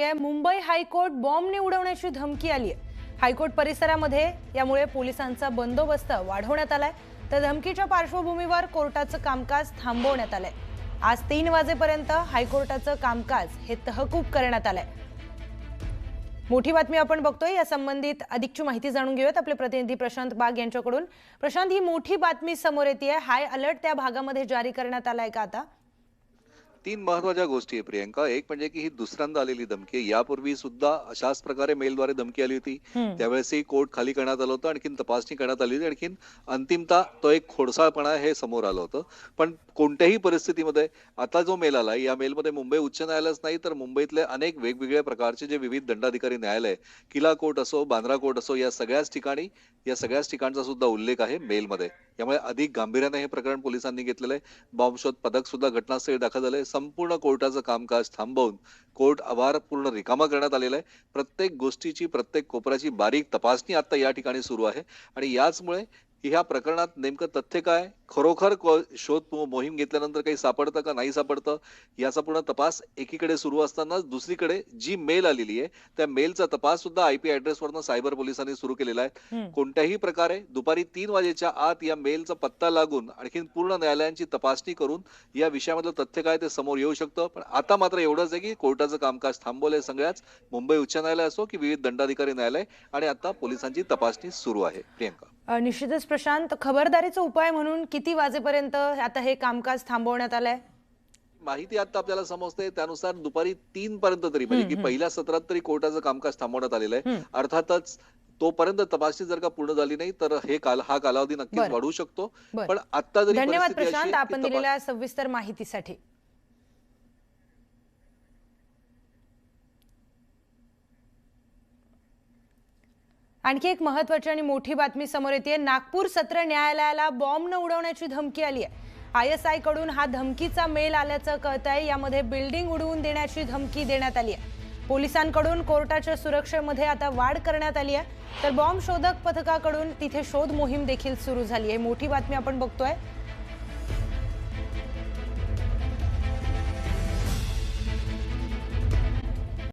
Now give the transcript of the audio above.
आहे मुंबई हायकोर्ट बॉम्बने उडवण्याची धमकी आली आहे. हायकोर्ट परिसरामध्ये यामुळे पोलिसांचा बंदोबस्त वाढवण्यात आलाय. तर धमकीच्या पार्श्वभूमीवर कोर्टाचं कामकाज थांबवण्यात आलंय. आज तीन वाजेपर्यंत हायकोर्टाचं कामकाज हे तहकूब करण्यात आलंय. मोठी बातमी आपण बघतोय. या संबंधित अधिकची माहिती जाणून घेऊयात आपले प्रतिनिधी प्रशांत बाग यांच्याकडून. प्रशांत ही मोठी बातमी समोर येते हाय अलर्ट त्या भागामध्ये जारी करण्यात आलाय का आता? तीन महत्त्वाच्या गोष्टी आहे प्रियंका. एक म्हणजे की ही दुसऱ्यांदा आलेली धमकी आहे. यापूर्वी सुद्धा अशाच प्रकारे मेलद्वारे धमकी आली होती. त्यावेळेसही कोर्ट खाली करण्यात आलं होतं. आणखीन तपासणी करण्यात आली होती. आणखीन अंतिमता तो एक खोडसाळपणा हे समोर आलं होतं. पण कोणत्याही परिस्थितीमध्ये आता जो मेल आला या मेलमध्ये मुंबई उच्च न्यायालयच नाही तर मुंबईतले अनेक वेगवेगळ्या प्रकारचे जे विविध दंडाधिकारी न्यायालय किला कोर्ट असो बांद्रा कोर्ट असो या सगळ्याच ठिकाणी या सगळ्याच ठिकाणचा सुद्धा उल्लेख आहे मेलमध्ये. यामुळे अधिक गांभीर्याने हे प्रकरण पोलिसांनी घेतलेलं आहे. बॉम्बशोध पदक सुद्धा घटनास्थळी दाखल झालंय. संपूर्ण कोर्टाचं कामकाज थांबवून कोर्ट आभार पूर्ण रिकामा करण्यात आलेला आहे. प्रत्येक गोष्टीची प्रत्येक कोपऱ्याची बारीक तपासणी आता या ठिकाणी सुरू आहे. आणि याचमुळे ह्या प्रकरणात नेमकं तथ्य काय? खरोखर शोध मोहीम घेतल्यानंतर काही सापडतं का नाही सापडतं? याचा पूर्ण तपास एकीकडे सुरू असतानाच दुसरीकडे जी मेल आलेली आहे त्या मेलचा तपास सुद्धा आयपी ऍड्रेसवरनं सायबर पोलिसांनी सुरू केलेला आहे. कोणत्याही प्रकारे दुपारी तीन वाजेच्या आत या मेलचा पत्ता लागून आणखीन पूर्ण न्यायालयांची तपासणी करून या विषयामधलं तथ्य काय ते समोर येऊ शकतं. पण आता मात्र एवढंच आहे की कोर्टाचं कामकाज थांबवलंय सगळ्याच. मुंबई उच्च न्यायालय असो की विविध दंडाधिकारी न्यायालय आणि आता पोलिसांची तपासणी सुरू आहे प्रियंका. निश्चितच प्रशांत खबरदारीचा उपाय म्हणून किती वाजेपर्यंत आता हे कामकाज थांबवण्यात आलंय माहिती आता आपल्याला समजते त्यानुसार दुपारी तीन पर्यंत तरी म्हणजे की. पहिल्या सत्रात तरी कोर्टाचं कामकाज थांबवण्यात आलेलं आहे. अर्थातच तोपर्यंत तपासणी जर का पूर्ण झाली नाही तर हे काल हा कालावधी नक्कीच. वाढू शकतो. पण आता जरी धन्यवाद प्रशांत आपण दिलेल्या सविस्तर माहितीसाठी आणखी एक महत्वाची आणि मोठी बातमी समोर येते नागपूर सत्र न्यायालयाला बॉम्ब न उडवण्याची धमकी आली आहे आय एस आयकडून हा धमकीचा मेल आल्याचं कळत आहे यामध्ये बिल्डिंग उडवून देण्याची धमकी देण्यात आली आहे पोलिसांकडून कोर्टाच्या सुरक्षेमध्ये आता वाढ करण्यात आली आहे तर बॉम्ब शोधक पथकाकडून तिथे शोध मोहीम देखील सुरू झाली आहे मोठी बातमी आपण बघतोय.